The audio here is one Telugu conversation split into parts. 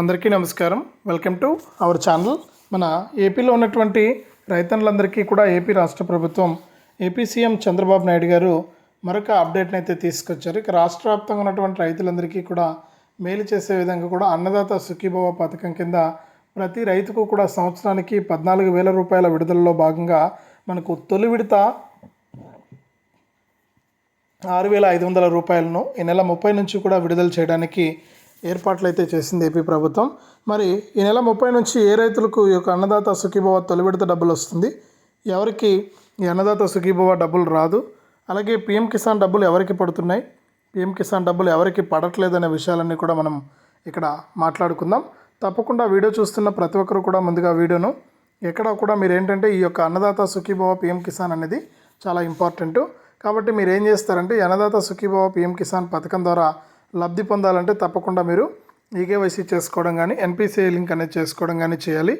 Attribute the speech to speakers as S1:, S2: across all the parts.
S1: అందరికీ నమస్కారం. వెల్కమ్ టు అవర్ ఛానల్ మన ఏపీలో ఉన్నటువంటి రైతన్నులందరికీ కూడా ఏపీ రాష్ట్ర ప్రభుత్వం ఏపీ సీఎం చంద్రబాబు నాయుడు గారు మరొక అప్డేట్ని అయితే తీసుకొచ్చారు. ఇక రాష్ట్ర వ్యాప్తంగా ఉన్నటువంటి రైతులందరికీ కూడా మేలు చేసే విధంగా కూడా అన్నదాత సుఖీభవ పథకం కింద ప్రతి రైతుకు కూడా సంవత్సరానికి పద్నాలుగు వేల రూపాయల విడుదలలో భాగంగా మనకు తొలి విడత ఆరు వేల ఐదు వందల రూపాయలను ఈ నెల ముప్పై నుంచి కూడా విడుదల చేయడానికి ఏర్పాట్లు అయితే చేసింది ఏపీ ప్రభుత్వం. మరి ఈ నెల ముప్పై నుంచి ఏ రైతులకు ఈ యొక్క అన్నదాత సుఖీభవ తొలి విడత డబ్బులు వస్తుంది? ఎవరికి ఈ అన్నదాత సుఖీభవ డబ్బులు రాదు? అలాగే పిఎం కిసాన్ డబ్బులు ఎవరికి పడుతున్నాయి? పిఎం కిసాన్ డబ్బులు ఎవరికి పడట్లేదనే విషయాలన్నీ కూడా మనం ఇక్కడ మాట్లాడుకుందాం. తప్పకుండా వీడియో చూస్తున్న ప్రతి ఒక్కరు కూడా ముందుగా వీడియోను ఎక్కడ కూడా మీరు ఏంటంటే ఈ యొక్క అన్నదాత సుఖీభవ పిఎం కిసాన్ అనేది చాలా ఇంపార్టెంట్. కాబట్టి మీరు ఏం చేస్తారంటే అన్నదాత సుఖీభవ పిఎం కిసాన్ పథకం ద్వారా లబ్ధి పొందాలంటే తప్పకుండా మీరు ఈకేవైసీ చేసుకోవడం కానీ ఎన్పిసిఐ లింక్ అనేది చేసుకోవడం కానీ చేయాలి.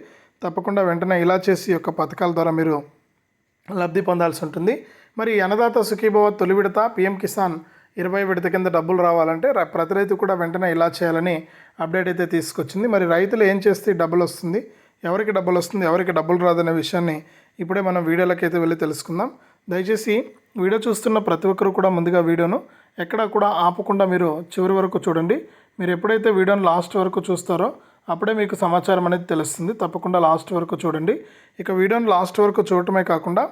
S1: తప్పకుండా వెంటనే ఇలా చేసి యొక్క పథకాల ద్వారా మీరు లబ్ధి పొందాల్సి ఉంటుంది. మరి అన్నదాత సుఖీభవ తొలి విడత పిఎం కిసాన్ ఇరవై విడత కింద డబ్బులు రావాలంటే ప్రతి రైతు కూడా వెంటనే ఇలా చేయాలని అప్డేట్ అయితే తీసుకొచ్చింది. మరి రైతులు ఏం చేస్తే డబ్బులు వస్తుంది ఎవరికి డబ్బులు వస్తుంది ఎవరికి డబ్బులు రాదనే విషయాన్ని ఇప్పుడే మనం వీడియోలోకి అయితే వెళ్ళి తెలుసుకుందాం. దయచేసి వీడియో చూస్తున్న ప్రతి ఒక్కరు కూడా ముందుగా వీడియోను ఎక్కడ కూడా ఆపకుండా మీరు చివరి వరకు చూడండి. మీరు ఎప్పుడైతే వీడియోని లాస్ట్ వరకు చూస్తారో అప్పుడే మీకు సమాచారం అనేది తెలుస్తుంది. తప్పకుండా లాస్ట్ వరకు చూడండి. ఇక వీడియోని లాస్ట్ వరకు చూడటమే కాకుండా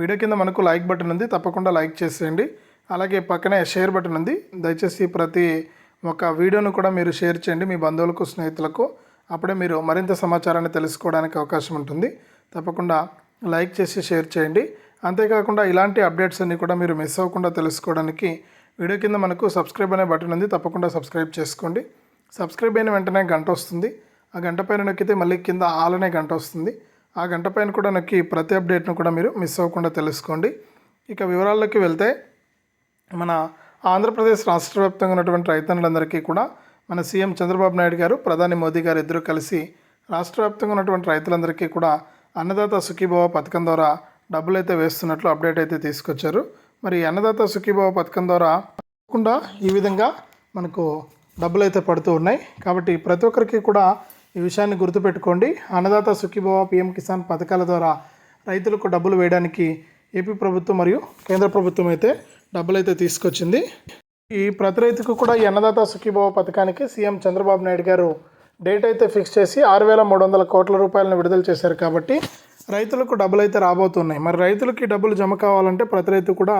S1: వీడియో కింద మనకు లైక్ బటన్ ఉంది. తప్పకుండా లైక్ చేసేయండి. అలాగే పక్కనే షేర్ బటన్ ఉంది. దయచేసి ప్రతి ఒక వీడియోను కూడా మీరు షేర్ చేయండి మీ బంధువులకు స్నేహితులకు. అప్పుడే మీరు మరింత సమాచారాన్ని తెలుసుకోవడానికి అవకాశం ఉంటుంది. తప్పకుండా లైక్ చేసి షేర్ చేయండి. అంతేకాకుండా ఇలాంటి అప్డేట్స్ అన్నీ కూడా మీరు మిస్ అవ్వకుండా తెలుసుకోవడానికి వీడియో కింద మనకు సబ్స్క్రైబ్ అనే బటన్ ఉంది తప్పకుండా సబ్స్క్రైబ్ చేసుకోండి. సబ్స్క్రైబ్ అయిన వెంటనే గంట వస్తుంది. ఆ గంట పైన నొక్కితే మళ్ళీ కింద ఆల్ అనే గంట వస్తుంది. ఆ గంట పైన కూడా నొక్కి ప్రతి అప్డేట్ను కూడా మీరు మిస్ అవ్వకుండా తెలుసుకోండి. ఇక వివరాల్లోకి వెళ్తే మన ఆంధ్రప్రదేశ్ రాష్ట్ర వ్యాప్తంగా ఉన్నటువంటి రైతన్నులందరికీ కూడా మన సీఎం చంద్రబాబు నాయుడు గారు ప్రధాని మోదీ గారు ఇద్దరు కలిసి రాష్ట్ర వ్యాప్తంగా ఉన్నటువంటి రైతులందరికీ కూడా అన్నదాత సుఖీభవ పథకం ద్వారా డబ్బులు అయితే వేస్తున్నట్లు అప్డేట్ అయితే తీసుకొచ్చారు. మరి అన్నదాత సుఖీభావ పథకం ద్వారా తప్పకుండా ఈ విధంగా మనకు డబ్బులు అయితే పడుతూ ఉన్నాయి. కాబట్టి ప్రతి ఒక్కరికి కూడా ఈ విషయాన్ని గుర్తుపెట్టుకోండి. అన్నదాత సుఖీభావ పిఎం కిసాన్ పథకాల ద్వారా రైతులకు డబ్బులు వేయడానికి ఏపీ ప్రభుత్వం మరియు కేంద్ర ప్రభుత్వం అయితే డబ్బులు అయితే తీసుకొచ్చింది. ఈ ప్రతి రైతుకు కూడా ఈ అన్నదాత సుఖీభావ పథకానికి సీఎం చంద్రబాబు నాయుడు గారు డేట్ అయితే ఫిక్స్ చేసి ఆరు వేల మూడు వందల కోట్ల రూపాయలను విడుదల చేశారు. కాబట్టి రైతులకు డబ్బులు అయితే రాబోతున్నాయి. మరి రైతులకి డబ్బులు జమ కావాలంటే ప్రతి రైతు కూడా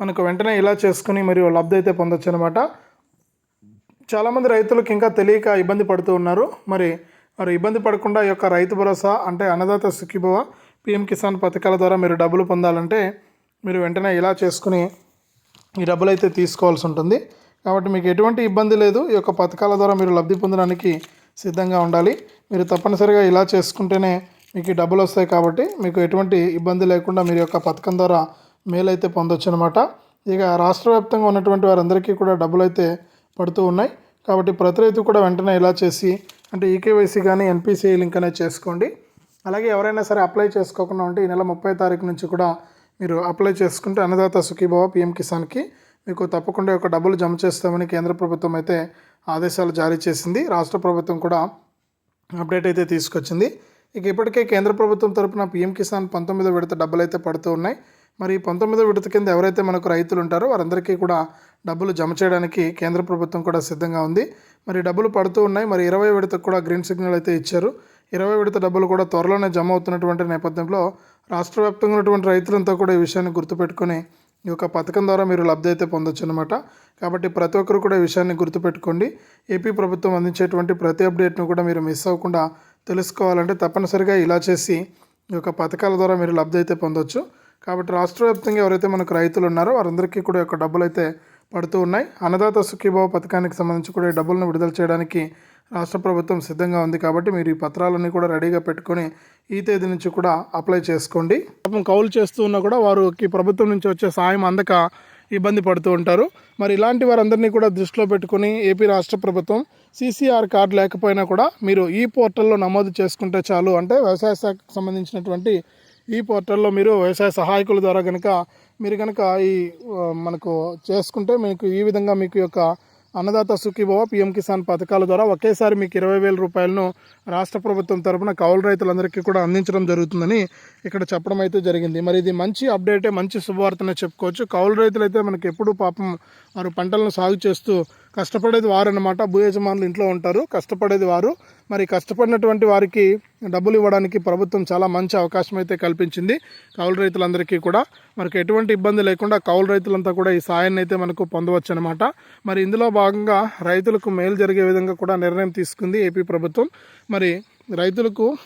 S1: మనకు వెంటనే ఇలా చేసుకుని మరియు లబ్ధి అయితే పొందొచ్చు అనమాట చాలామంది రైతులకు ఇంకా తెలియక ఇబ్బంది పడుతూ ఉన్నారు. మరి మరి ఇబ్బంది పడకుండా ఈ యొక్క రైతు భరోసా అంటే అన్నదాత సుఖీభవ పిఎం కిసాన్ పథకాల ద్వారా మీరు డబ్బులు పొందాలంటే మీరు వెంటనే ఇలా చేసుకుని ఈ డబ్బులు అయితే తీసుకోవాల్సి ఉంటుంది. కాబట్టి మీకు ఎటువంటి ఇబ్బంది లేదు. ఈ యొక్క పథకాల ద్వారా మీరు లబ్ధి పొందడానికి సిద్ధంగా ఉండాలి. మీరు తప్పనిసరిగా ఇలా చేసుకుంటేనే మీకు డబ్బులు వస్తాయి కాబట్టి మీకు ఎటువంటి ఇబ్బంది లేకుండా మీరు యొక్క పథకం ద్వారా మేలైతే పొందొచ్చు అనమాట ఇక రాష్ట్ర వ్యాప్తంగా ఉన్నటువంటి వారందరికీ కూడా డబ్బులు అయితే పడుతూ ఉన్నాయి. కాబట్టి ప్రతి రైతు కూడా వెంటనే ఇలా చేసి అంటే ఈకేవైసీ కానీ ఎన్పిసిఐ లింక్ అనేది చేసుకోండి. అలాగే ఎవరైనా సరే అప్లై చేసుకోకుండా ఉంటే ఈ నెల ముప్పై తారీఖు నుంచి కూడా మీరు అప్లై చేసుకుంటే అన్నదాత సుఖీభావ పిఎం కిసాన్కి మీకు తప్పకుండా ఒక డబ్బులు జమ చేస్తామని కేంద్ర ప్రభుత్వం అయితే ఆదేశాలు జారీ చేసింది. రాష్ట్ర ప్రభుత్వం కూడా అప్డేట్ అయితే తీసుకొచ్చింది. ఇక ఇప్పటికే కేంద్ర ప్రభుత్వం తరపున పీఎం కిసాన్ పంతొమ్మిదో విడత డబ్బులు అయితే పడుతూ ఉన్నాయి. మరి పంతొమ్మిదో విడత కింద ఎవరైతే మనకు రైతులు ఉంటారో వారందరికీ కూడా డబ్బులు జమ చేయడానికి కేంద్ర ప్రభుత్వం కూడా సిద్ధంగా ఉంది. మరి డబ్బులు పడుతూ ఉన్నాయి. మరి ఇరవై విడతకు కూడా గ్రీన్ సిగ్నల్ అయితే ఇచ్చారు. ఇరవై విడత డబ్బులు కూడా త్వరలోనే జమ అవుతున్నటువంటి నేపథ్యంలో రాష్ట్ర వ్యాప్తంగా ఉన్నటువంటి రైతులంతా కూడా ఈ విషయాన్ని గుర్తుపెట్టుకొని ఈ యొక్క పథకం ద్వారా మీరు లబ్ధి అయితే పొందొచ్చు అనమాట కాబట్టి ప్రతి ఒక్కరు కూడా ఈ విషయాన్ని గుర్తుపెట్టుకోండి. ఏపీ ప్రభుత్వం అందించేటువంటి ప్రతి అప్డేట్ను కూడా మీరు మిస్ అవ్వకుండా తెలుసుకోవాలంటే తప్పనిసరిగా ఇలా చేసి ఈ యొక్క పథకాల ద్వారా మీరు లబ్ధి అయితే పొందొచ్చు. కాబట్టి రాష్ట్ర వ్యాప్తంగా ఎవరైతే మనకు రైతులు ఉన్నారో వారందరికీ కూడా యొక్క డబ్బులు అయితే పడుతూ ఉన్నాయి. అన్నదాత సుఖీభావ పథకానికి సంబంధించి కూడా ఈ డబ్బులను విడుదల చేయడానికి రాష్ట్ర ప్రభుత్వం సిద్ధంగా ఉంది కాబట్టి మీరు ఈ పత్రాలన్నీ కూడా రెడీగా పెట్టుకొని ఈ తేదీ నుంచి కూడా అప్లై చేసుకోండి. పాపం కౌలు చేస్తూ ఉన్నా కూడా వారికి ప్రభుత్వం నుంచి వచ్చే సాయం అందక ఇబ్బంది పడుతూ ఉంటారు. మరి ఇలాంటి వారందరినీ కూడా దృష్టిలో పెట్టుకొని ఏపీ రాష్ట్ర ప్రభుత్వం సీసీఆర్ కార్డు లేకపోయినా కూడా మీరు ఈ పోర్టల్లో నమోదు చేసుకుంటే చాలు. అంటే వ్యవసాయ శాఖకు సంబంధించినటువంటి ఈ పోర్టల్లో మీరు వ్యవసాయ సహాయకుల ద్వారా కనుక మీరు కనుక ఈ మనకు చేసుకుంటే మీకు ఈ విధంగా మీకు యొక్క అన్నదాత సుఖీభవ పిఎం కిసాన్ పథకాల ద్వారా ఒకేసారి మీకు ఇరవై వేల రూపాయలను రాష్ట్ర ప్రభుత్వం తరపున కౌలు రైతులందరికీ కూడా అందించడం జరుగుతుందని ఇక్కడ చెప్పడం అయితే జరిగింది. మరి ఇది మంచి అప్డేటే మంచి శుభవార్తనే చెప్పుకోవచ్చు. కౌలు రైతులు అయితే మనకి ఎప్పుడూ పాపం వారు పంటలను సాగు చేస్తూ కష్టపడేది వారు భూ యజమానులు ఇంట్లో ఉంటారు. కష్టపడేది వారు. మరి కష్టపడినటువంటి వారికి డబ్బులు ఇవ్వడానికి ప్రభుత్వం చాలా మంచి అవకాశం అయితే కల్పించింది. కౌలు రైతులందరికీ కూడా. మనకు ఎటువంటి ఇబ్బంది లేకుండా కౌలు రైతులంతా కూడా ఈ సాయాన్ని అయితే మనకు పొందవచ్చు అనమాట మరి ఇందులో భాగంగా రైతులకు మేలు జరిగే విధంగా కూడా నిర్ణయం తీసుకుంది ఏపీ ప్రభుత్వం. మరి రైతులకు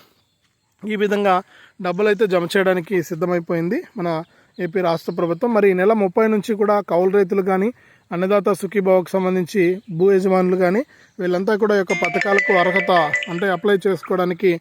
S1: ఈ విధంగా డబ్బులు అయితే జమ చేయడానికి సిద్ధమైపోయింది మన ఏపీ రాష్ట్ర ప్రభుత్వం. మరి ఈ నెల ముప్పై నుంచి కూడా కౌలు రైతులు కానీ అన్నదాత సుఖీభావకు సంబంధించి భూ యజమానులు కానీ వీళ్ళంతా కూడా యొక్క పథకాలకు అర్హత అంటే అప్లై చేసుకోవడానికి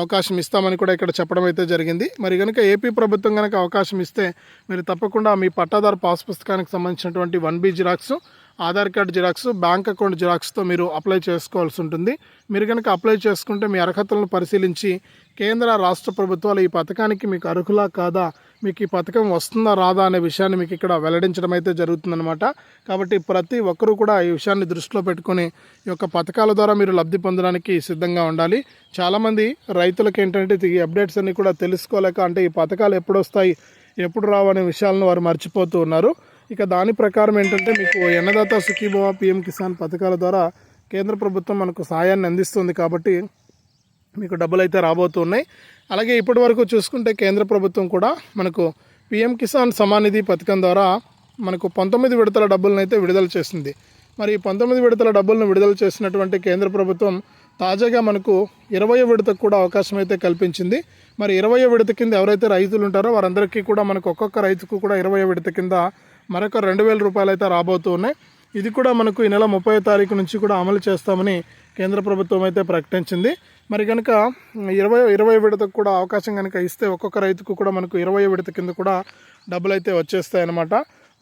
S1: అవకాశం ఇస్తామని కూడా ఇక్కడ చెప్పడం అయితే జరిగింది. మరి కనుక ఏపీ ప్రభుత్వం కనుక అవకాశం ఇస్తే మీరు తప్పకుండా మీ పట్టాదారు పాస్ పుస్తకానికి సంబంధించినటువంటి one B xerox Aadhaar card xerox bank account జిరాక్స్తో మీరు అప్లై చేసుకోవాల్సి ఉంటుంది. మీరు కనుక అప్లై చేసుకుంటే మీ అర్హతలను పరిశీలించి కేంద్ర రాష్ట్ర ప్రభుత్వాలు ఈ పథకానికి మీకు అర్హులా కాదా మీకు ఈ పథకం వస్తుందా రాదా అనే విషయాన్ని మీకు ఇక్కడ వెల్లడించడం అయితే జరుగుతుందన్నమాట. కాబట్టి ప్రతి ఒక్కరూ కూడా ఈ విషయాన్ని దృష్టిలో పెట్టుకొని ఈ యొక్క పథకాల ద్వారా మీరు లబ్ధి పొందడానికి సిద్ధంగా ఉండాలి. చాలామంది రైతులకు ఏంటంటే ఈ అప్డేట్స్ అన్నీ కూడా తెలుసుకోలేక అంటే ఈ పథకాలు ఎప్పుడు వస్తాయి ఎప్పుడు రావనే విషయాలను వారు మర్చిపోతూ ఉన్నారు. ఇక దాని ప్రకారం ఏంటంటే మీకు అన్నదాత సుఖీభవ పిఎం కిసాన్ పథకాల ద్వారా కేంద్ర ప్రభుత్వం మనకు సాయాన్ని అందిస్తుంది కాబట్టి మీకు డబ్బులు అయితే రాబోతున్నాయి అలాగే ఇప్పటి వరకు చూసుకుంటే కేంద్ర ప్రభుత్వం కూడా మనకు పిఎం కిసాన్ సమానిధి పథకం ద్వారా మనకు పంతొమ్మిది విడతల డబ్బులను అయితే విడుదల చేసింది. మరి ఈ పంతొమ్మిది విడతల డబ్బులను విడుదల చేసినటువంటి కేంద్ర ప్రభుత్వం తాజాగా మనకు ఇరవై విడతకు కూడా అవకాశం అయితే కల్పించింది. మరి ఇరవై విడత కింద ఎవరైతే రైతులు ఉంటారో వారందరికీ కూడా మనకు ఒక్కొక్క రైతుకు కూడా ఇరవై విడత కింద మరొక రెండు వేల రూపాయలు అయితే రాబోతూ ఉన్నాయి. ఇది కూడా మనకు ఈ నెల ముప్పై తారీఖు నుంచి కూడా అమలు చేస్తామని కేంద్ర ప్రభుత్వం అయితే ప్రకటించింది. మరి కనుక ఇరవై ఇరవై విడతకు కూడా అవకాశం కనుక ఇస్తే ఒక్కొక్క రైతుకు కూడా మనకు ఇరవై విడత కింద కూడా డబ్బులు అయితే వచ్చేస్తాయి అన్నమాట.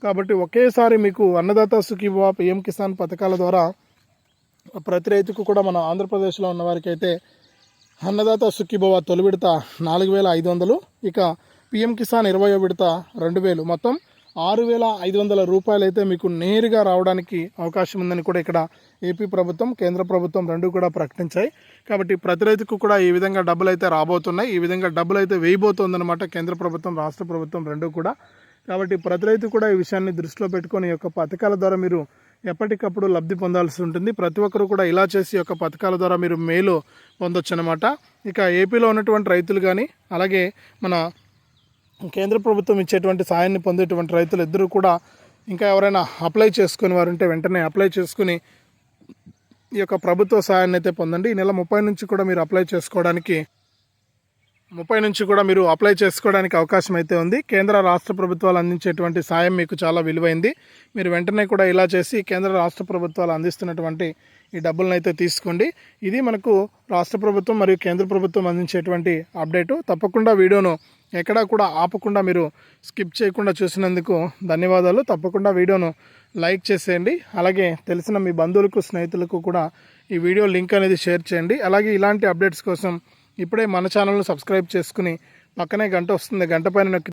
S1: కాబట్టి ఒకేసారి మీకు అన్నదాత సుఖీభవ పిఎం కిసాన్ పథకాల ద్వారా ప్రతి రైతుకు కూడా మన ఆంధ్రప్రదేశ్లో ఉన్న వారికి అయితే అన్నదాత సుఖీభవ తొలి విడత నాలుగు వేల ఐదు వందలు ఇక పిఎం కిసాన్ ఇరవై విడత రెండు వేలు. మొత్తం ఆరు వేల ఐదు వందల రూపాయలు అయితే మీకు నేరుగా రావడానికి అవకాశం ఉందని కూడా ఇక్కడ ఏపీ ప్రభుత్వం కేంద్ర ప్రభుత్వం రెండు కూడా ప్రకటించాయి. కాబట్టి ప్రతి రైతుకు కూడా ఈ విధంగా డబ్బులు అయితే రాబోతున్నాయి. ఈ విధంగా డబ్బులు అయితే వేయబోతోందనమాట కేంద్ర ప్రభుత్వం రాష్ట్ర ప్రభుత్వం రెండు కూడా. కాబట్టి ప్రతి రైతు కూడా ఈ విషయాన్ని దృష్టిలో పెట్టుకొని ఈ యొక్క పథకాల ద్వారా మీరు ఎప్పటికప్పుడు లబ్ధి పొందాల్సి ఉంటుంది. ప్రతి ఒక్కరు కూడా ఇలా చేసి యొక్క పథకాల ద్వారా మీరు మేలు పొందొచ్చు అనమాట ఇక ఏపీలో ఉన్నటువంటి రైతులు కానీ అలాగే మన కేంద్ర ప్రభుత్వం ఇచ్చేటువంటి సాయాన్ని పొందేటువంటి రైతులు ఇద్దరు కూడా ఇంకా ఎవరైనా అప్లై చేసుకుని వారు ఉంటే వెంటనే అప్లై చేసుకుని ఈ యొక్క ప్రభుత్వ సాయాన్ని అయితే పొందండి. ఈ నెల ముప్పై నుంచి కూడా మీరు అప్లై చేసుకోవడానికి ముప్పై నుంచి కూడా మీరు అప్లై చేసుకోవడానికి అవకాశం అయితే ఉంది. కేంద్ర రాష్ట్ర ప్రభుత్వాలు అందించేటువంటి సాయం మీకు చాలా విలువైంది. మీరు వెంటనే కూడా ఇలా చేసి కేంద్ర రాష్ట్ర ప్రభుత్వాలు అందిస్తున్నటువంటి ఈ డబ్బులను అయితే తీసుకోండి. ఇది మనకు రాష్ట్ర ప్రభుత్వం మరియు కేంద్ర ప్రభుత్వం అందించేటువంటి అప్డేటు. తప్పకుండా వీడియోను ఎక్కడా కూడా ఆపకుండా మీరు స్కిప్ చేయకుండా చూసినందుకు ధన్యవాదాలు. తప్పకుండా వీడియోను లైక్ చేసేయండి. అలాగే తెలిసిన మీ బంధువులకు స్నేహితులకు కూడా ఈ వీడియో లింక్ అనేది షేర్ చేయండి. అలాగే ఇలాంటి అప్డేట్స్ కోసం ఇప్పుడే మన ఛానల్ను సబ్స్క్రైబ్ చేసుకుని పక్కనే గంట వస్తుంది గంట పైన నొక్కి